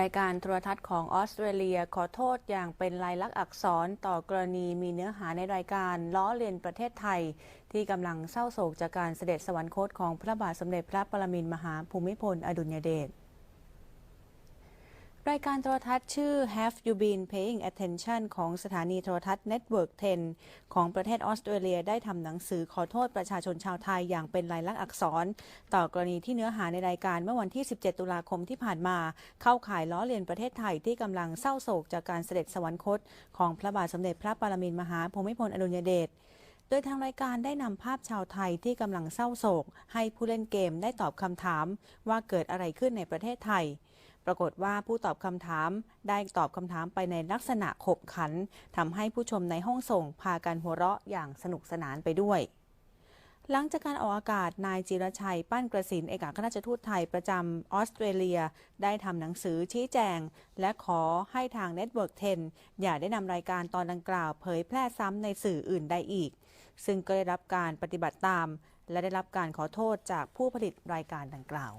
รายการโทรทัศน์ของออสเตรเลียขอโทษอย่างเป็นลายลักษณ์อักษรต่อกรณีมีเนื้อหาในรายการล้อเลียนประเทศไทย ที่กำลังเศร้าโศกจากการเสด็จสวรรคตของพระบาทสมเด็จพระปรมินทรมหาภูมิพล อดุลยเดช รายการโทรทัศน์ชื่อ Have You Been Paying Attention ของสถานีโทรทัศน์ Network 10 ของประเทศออสเตรเลียได้ทำหนังสือขอโทษประชาชนชาวไทยอย่างเป็นลายลักษณ์อักษร ต่อกรณีที่เนื้อหาในรายการเมื่อวันที่ 17 ตุลาคมที่ผ่านมา เข้าข่ายล้อเลียนประเทศไทยที่กำลังเศร้าโศกจากการเสด็จสวรรคต ของพระบาทสมเด็จพระปรมินทรมหาภูมิพลอดุลยเดชโดยทางรายการได้นำภาพชาวไทยที่กำลังเศร้าโศก ให้ผู้เล่นเกมได้ตอบคำถามว่าเกิดอะไรขึ้นในประเทศไทย ปรากฏว่าผู้ตอบคำถามได้ตอบคำถามไปในลักษณะขบขันทำให้ผู้ชมในห้องส่งพากันหัวเราะอย่างสนุกสนานไปด้วย หลังจากการออกอากาศนายจิรชัยปั้นกระสินเอกอัครราชทูตไทยประจำออสเตรเลีย ได้ทำหนังสือชี้แจง และขอให้ทาง Network 10 อย่าได้นำรายการตอนดังกล่าวเผยแพร่ซ้ำในสื่ออื่นใดอีก ซึ่งก็ได้รับการปฏิบัติตาม และได้รับการขอโทษจากผู้ผลิตรายการดังกล่าว